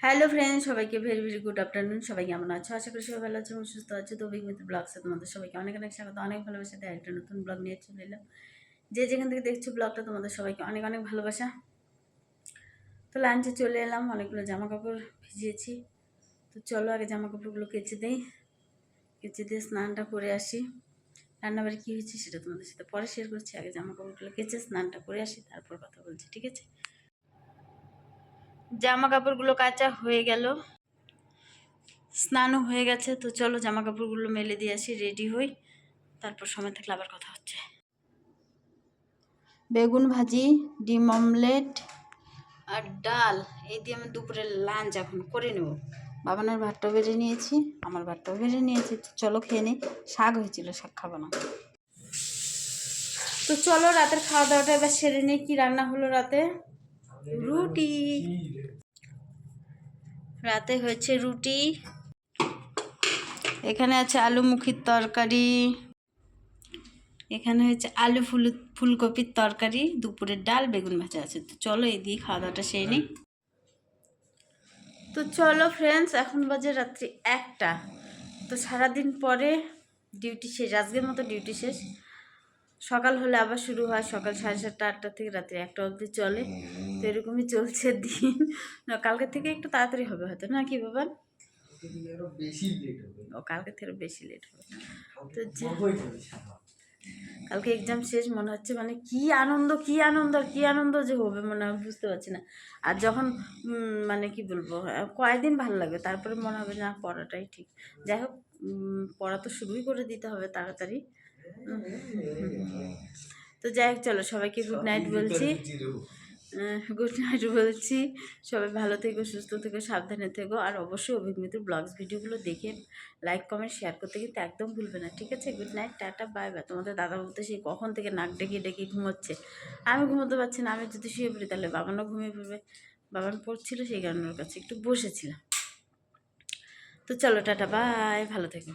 Hello friend সবাইকে very very good afternoon সবাই কেমন আছো? আশা করি সবাই ভালো আছো এবং সুস্থ আছো। তো অভিজ্ঞতা ব্লগসে তোমাদের সবাইকে অনেক অনেক স্বাগত, অনেক ভালোবাসা। দেয় একটা নতুন ব্লগ নিয়ে চলে এলাম। যে যেখান থেকে দেখছ ব্লগটা তোমাদের সবাইকে অনেক অনেক ভালোবাসা। তো লাঞ্চে চলে এলাম, অনেকগুলো জামা কাপড় ভিজিয়েছি। তো চলো আগে জামা কাপড়গুলো কেচে দিই। কেচে দিয়ে স্নানটা করে আসি। রান্নাবাড়ি কী হয়েছে সেটা তোমাদের সাথে পরে শেয়ার করছি। আগে জামা কাপড়গুলো কেচে স্নানটা করে আসি, তারপর কথা বলছি, ঠিক আছে? জামা কাপড়গুলো কাচা হয়ে গেল। স্নানও হয়ে গেছে তো চলো জামা কাপড়গুলো মেলে দিয়ে আসি রেডি হই। তারপর সময় থাকলে আবার কথা হচ্ছে। বেগুন ভাজি ডিম অমলেট আর ডাল এই দিয়ে আমি দুপুরের লাঞ্চ এখন করে নেব। বাবানের ভাতটাও বেড়ে নিয়েছি আমার ভাতটাও বেড়ে নিয়েছি তো চলো খেয়ে নিই। শাক হয়েছিল শাক খাব না। তো চলো রাতের খাওয়া দাওয়াটা এবার সেরে নিই কী রান্না হলো রাতে? রুটি। রাতে হয়েছে রুটি। এখানে আছে আলু মুখির তরকারি। এখানে হয়েছে আলু ফুল, ফুলকপির তরকারি দুপুরের ডাল, বেগুন ভাজা আছে। তো চলো এই দিয়ে খাওয়া দাওয়াটা সেই নিই। তো চলো ফ্রেন্ডস এখন বাজে রাত্রি একটা। তো সারাদিন পরে ডিউটি শেষ, আজকের মতো ডিউটি শেষ। সকাল হলে আবার শুরু হয়, সকাল সাড়ে সাতটা, আটটা থেকে রাত্রি একটা অবধি চলে। তো এরকমই চলছে দিন। না কালকে থেকে একটু তাড়াতাড়ি হবে হয়তো, না কি বাবা? ও কালকে থেকে বেশি লেট হবে। তো। কালকে এক্সাম শেষ, মনে হচ্ছে মানে কি আনন্দ কি আনন্দ কি আনন্দ যে হবে মনে হয়, বুঝতে পারছি না। আর যখন মানে কি বলব কয়েকদিন ভালো লাগবে তারপরে মনে হবে না, পড়াটাই ঠিক। যাই হোক পড়া তো শুরুই করে দিতে হবে তাড়াতাড়ি। তো যাই হোক চলো সবাইকে গুড নাইট বলছি। গুড নাইট বলছি। সবাই ভালো থেকো সুস্থ থেকো সাবধানে থেকো। আর অবশ্যই অভিজ্ঞতার ব্লগস ভিডিওগুলো দেখে লাইক কমেন্ট শেয়ার করতে কিন্তু একদম ভুলবে না ঠিক আছে? Good night tata bye bye তোমাদের দাদা বলতে সেই কখন থেকে নাক ডেকে ডেকে ঘুমোচ্ছে। আমি ঘুমোতে পারছি না আমি যদি শুয়ে পড়ি তাহলে বাবানও ঘুমিয়ে পড়বে। বাবান পড়ছিল সেই কারণে ওর কাছে একটু বসেছিলাম। তো চলো টাটা বাই ভালো থেকো।